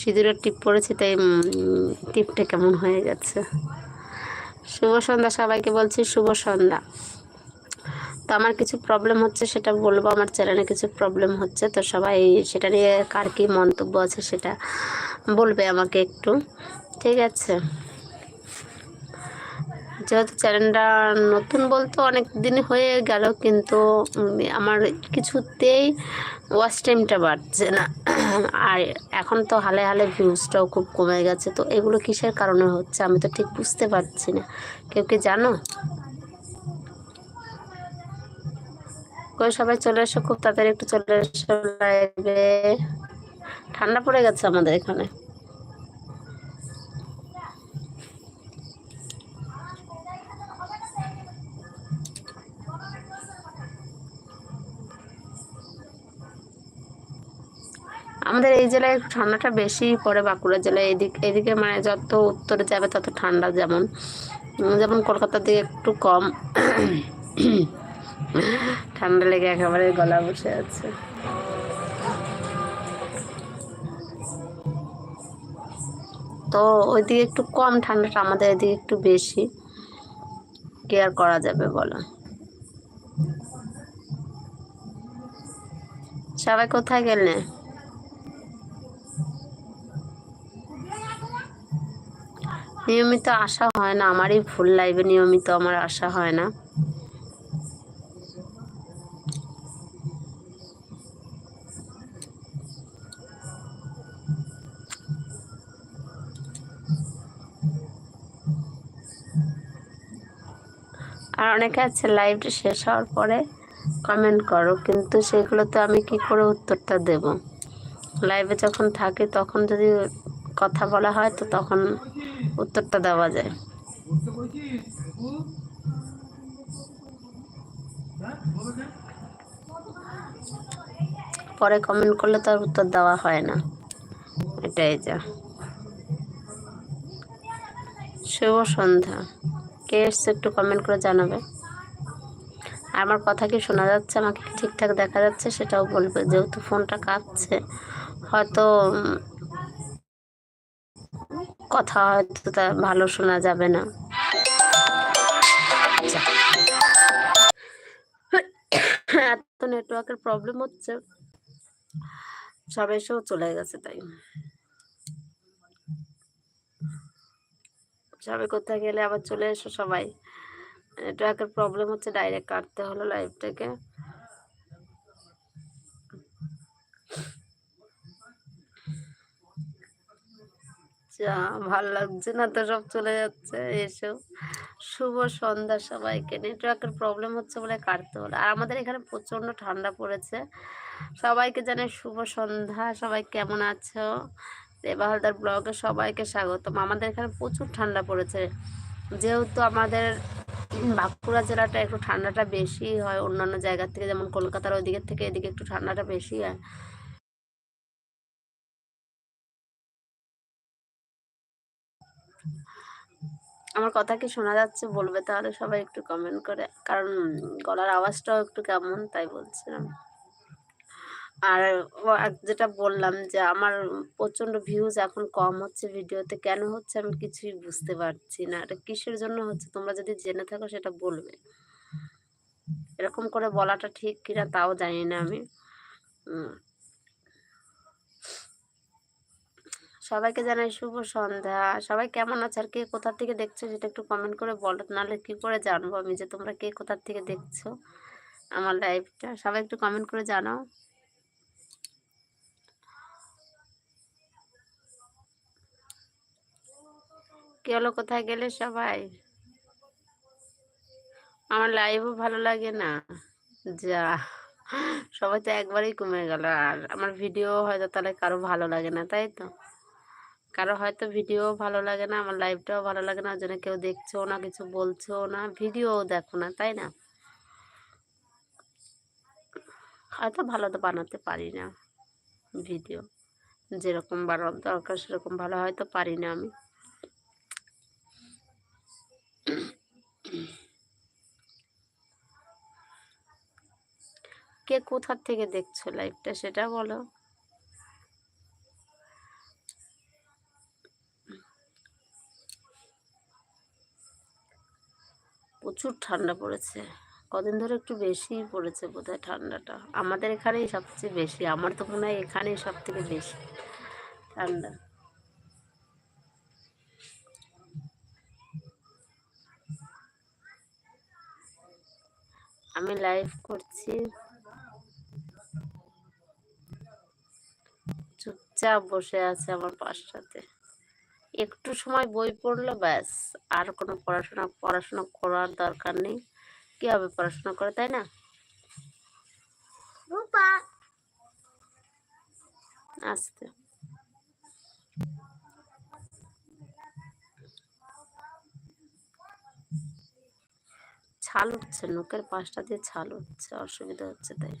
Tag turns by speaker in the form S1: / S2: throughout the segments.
S1: সিঁদুরের টিপ পড়েছে, তাই টিপটা কেমন হয়ে গেছে। শুভ সন্ধ্যা সবাইকে বলছি, শুভ সন্ধ্যা। তো আমার কিছু প্রবলেম হচ্ছে, সেটা বলব। আমার চ্যানেলে কিছু প্রবলেম হচ্ছে, তো সবাই সেটা নিয়ে কার কী মন্তব্য আছে সেটা বলবে আমাকে একটু। ঠিক আছে? যেহেতু চ্যানেলটা নতুন বলতে অনেক দিন হয়ে গেল, কিন্তু আমার কিছুতেই ওয়াচ টাইমটা বাড়ছে না। আর এখন তো হালে হালে ভিউজটাও খুব কমে গেছে, তো এগুলো কিসের কারণে হচ্ছে আমি তো ঠিক বুঝতে পারছি না। কেউ কি জানো? সবাই চলে এসো, খুব তাড়াতাড়ি একটু চলে এসো লাইভে ঠান্ডা পড়ে গেছে আমাদের এখানে। আমাদের এই জেলায় ঠান্ডাটা বেশি পড়ে বাঁকুড়া জেলায়। এদিক, এদিকে মানে যত উত্তরে যাবে তত ঠান্ডা যেমন। যেমন কলকাতার দিকে একটু কম। ঠান্ডা লেগে একেবারে গলা বসে আছে। তো ওইদিকে একটু কম ঠান্ডাটা, আমাদের এদিকে একটু বেশি। কেয়ার করা যাবে বলো? সবাই কোথায় গেলে? নিয়মিত আসা হয় না, আমারই ফুল লাইভে নিয়মিত আমার আসা হয় না। আর অনেকে আছে লাইভটা শেষ হওয়ার পরে কমেন্ট করো, কিন্তু সেগুলো তো আমি কি করে উত্তরটা দেব? লাইভে যখন থাকি তখন যদি কথা বলা হয় তো তখন উত্তরটা দেওয়া যায়। পরে কমেন্ট করলে তো আর উত্তর দেওয়া হয় না। এটাই যা। শুভ সন্ধ্যা। কে এসছে একটু কমেন্ট করে জানাবে। আমার কথা কি শোনা যাচ্ছে? আমাকে ঠিকঠাক দেখা যাচ্ছে? সেটাও বলবে। যেহেতু ফোনটা কাঁপছে, হয়তো কথা হয়তো তা ভালো শোনা যাবে না। এত নেটওয়ার্কের প্রবলেম হচ্ছে। সব এসেও চলে গেছে তাই। সবাই কোথায় গেলে আবার চলে এসো সবাই। নেটওয়ার্কের প্রবলেম হচ্ছে ডাইরেক্ট কাটতে হলো লাইভটাকে যা ভালো লাগছে না তো সব চলে যাচ্ছে, এসো। শুভ সন্ধ্যা সবাইকে। নেটওয়ার্কের প্রবলেম হচ্ছে বলে কাটতে হলো। আর আমাদের এখানে প্রচণ্ড ঠান্ডা পড়েছে। সবাইকে জানাই শুভ সন্ধ্যা। সবাই কেমন আছো? রেবা হালদার ব্লগে সবাইকে স্বাগতম। আমাদের এখানে প্রচুর ঠান্ডা পড়েছে। যেহেতু আমাদের বাঁকুড়া জেলাটা একটু ঠান্ডাটা বেশি হয়, অন্যান্য জায়গার থেকে, যেমন কলকাতার ওই দিকের থেকে এদিকে একটু ঠান্ডাটা বেশি হয়। আমার কথা কি শোনা যাচ্ছে? বলবে তাহলে সবাই একটু কমেন্ট করে। কারণ গলার আওয়াজটাও একটু কেমন, তাই বলছিলাম। আর যেটা বললাম যে আমার প্রচণ্ড ভিউজ এখন কম হচ্ছে ভিডিওতে, কেন হচ্ছে আমি কিছুই বুঝতে পারছি না। এটা কিসের জন্য হচ্ছে? তোমরা যদি জেনে থাকো সেটা বলবে। এরকম করে বলাটা ঠিক কিনা তাও জানি না আমি। সবাইকে জানাই শুভ সন্ধ্যা। সবাই কেমন আছে আর কে কোথার থেকে দেখছ সেটা একটু কমেন্ট করে বলো, নাহলে কি করে জানব আমি যে তোমরা কে কোথার থেকে দেখছ আমার লাইভটা সবাই একটু কমেন্ট করে জানাও। কি হলো, কোথায় গেলে সবাই? আমার লাইভও ভালো লাগে না। যা, সবাই তো একবারেই কমে গেল আর আমার ভিডিও হয়তো তাহলে কারও ভালো লাগে না, তাই তো? কারও হয়তো ভিডিও ভালো লাগে না, আমার লাইভটাও ভালো লাগে না জন্য কেউ দেখছেও না, কিছু বলছেও না, ভিডিওও দেখো না, তাই না? হয়তো ভালো তো বানাতে পারি না ভিডিও, যেরকম বানানোর দরকার সেরকম ভালো হয়তো পারি না আমি। কে কোথার থেকে দেখছ লাইভটা সেটা বলো। প্রচুর ঠান্ডা পড়েছে। কদিন ধরে একটু বেশি পড়েছে বোধহয় ঠান্ডাটা। আমাদের এখানেই সবচেয়ে বেশি। আমার তো মনে হয় এখানেই সব থেকে বেশি ঠান্ডা। আমি লাইভ করছি। চুপচাপ বসে আছে আমার পাশটাতে। একটু সময় বই পড়ল ব্যাস আর কোনো পড়াশোনা পড়াশোনা করার দরকার নেই। কি হবে পড়াশোনা করে তাই না? আস্তে। ছাল উঠছে নোকের পাশটা দিয়ে ছাল উঠছে অসুবিধা হচ্ছে তাই।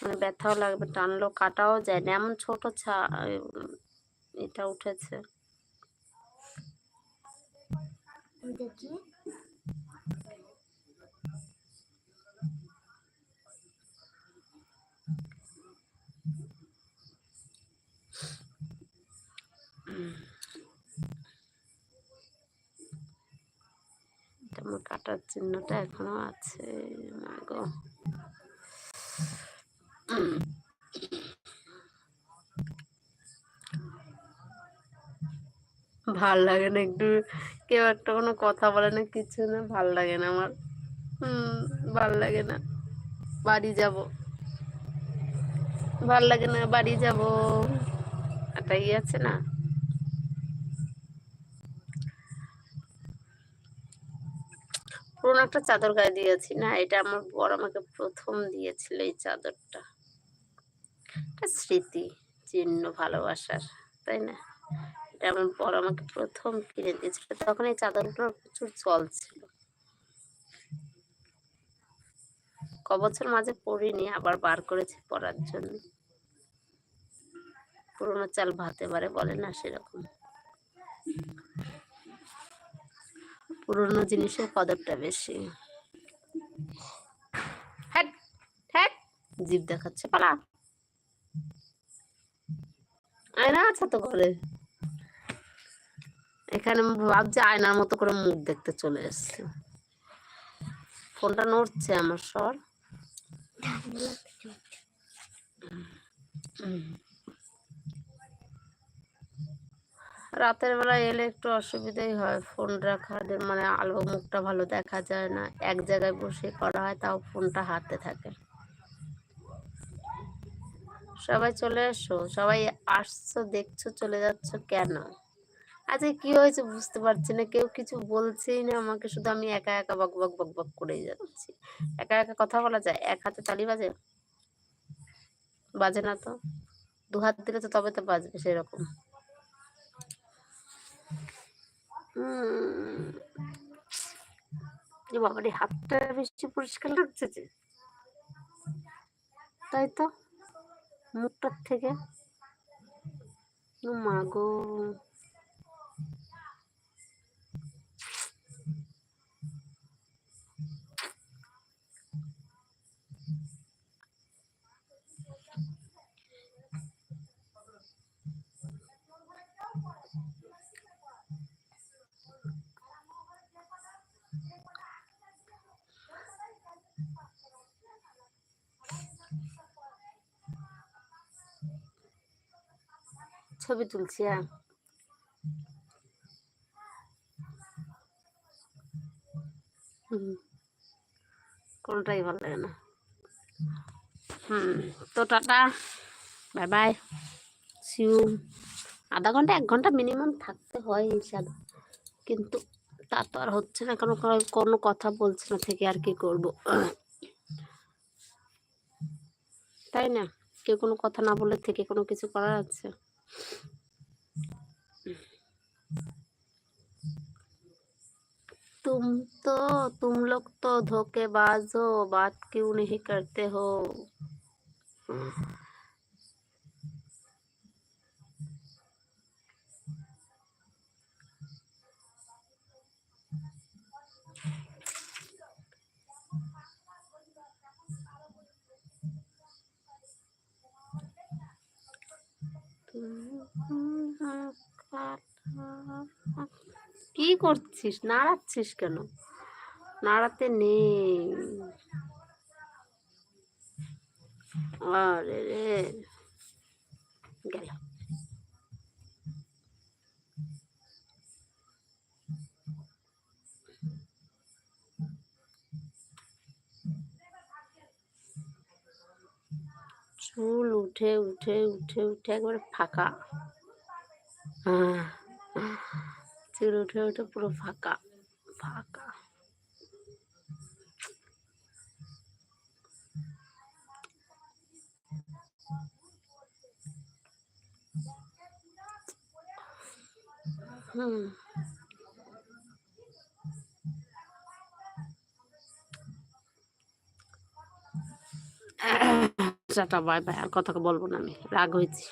S1: মানে ব্যথাও লাগবে টানলো কাটাও যায় না এমন ছোট ছা এটা উঠেছে।
S2: দেখি
S1: এটা কাটার চিহ্নটা এখনও আছে মা গো ভালো লাগে না একটু। কেউ একটা কোনো কথা বলে না, কিছু না, ভালো লাগে না আমার। হুম, ভালো লাগে না। বাড়ি যাব। ভালো লাগে না, বাড়ি যাব। একটা ইয়ে আছে না। পুরোনো একটা চাদর গায়ে দিয়েছি না, এটা আমার বড় আমাকে প্রথম দিয়েছিল এই চাদরটা। স্মৃতি চিহ্ন ভালোবাসার, তাই না? এটা আমার বড় আমাকে প্রথম কিনে দিয়েছিল। তখন এই চাদরগুলোর প্রচুর চল ছিল। ক বছর মাঝে পরিনি আবার বার করেছি পরার জন্য। পুরোনো চাল ভাতে পারে বলে না সেরকম। পুরোনো জিনিসের কদরটা বেশি। জিভ দেখাচ্ছে। পালা। আয়না আছে তো ঘরে? এখানে ভাবছি আয়নার মতো করে মুখ দেখতে চলে এসছে। ফোনটা নড়ছে আমার সর রাতের বেলা এলে একটু অসুবিধাই হয়। ফোন রাখা মানে আলো মুখটা ভালো দেখা যায় না। এক জায়গায় বসে করা হয়, তাও ফোনটা হাতে থাকে। সবাই চলে এসো। সবাই আসছো, দেখছ, চলে যাচ্ছ কেন? আজকে কি হয়েছে বুঝতে পারছি না। কেউ কিছু বলছেই না আমাকে, শুধু আমি একা একা বক বক বক বক করেই যাচ্ছি। একা একা কথা বলা যায়? এক হাতে তালি বাজে? বাজে না তো। দু হাত দিলে তো তবে তো বাজবে সেরকম। বাবারে, হাতটা বেশি পরিষ্কার লাগছে যে। তাই তো, মুখটার থেকে। মা ছবি তুলছি হ্যাঁ। কোনটাই ভালো লাগে না। হুম, তো টাটা। Bye by. সিউ আধা ঘণ্টা, এক ঘণ্টা মিনিমাম থাকতে হয় ইনশাল্লাহ কিন্তু তা তো আর হচ্ছে না, কারণ কোনো কথা বলছে না থেকে আর কি করব। তাই না? কেউ কোনো কথা না বলে থেকে কোনো কিছু করার আছে? तुम तो तुम लोग तो धोखेबाज हो बात क्यों नहीं करते हो? কি করছিস? নাড়াচ্ছিস কেন? নাড়াতে নেই। আরে রে। গেল চুল উঠে উঠে উঠে উঠে একবারে ফাঁকা। চুল উঠে উঠে পুরো ফাঁকা ফাঁকা। হুম। টাটা বাই বাই আর কথা বলব না আমি রাগ হয়েছি।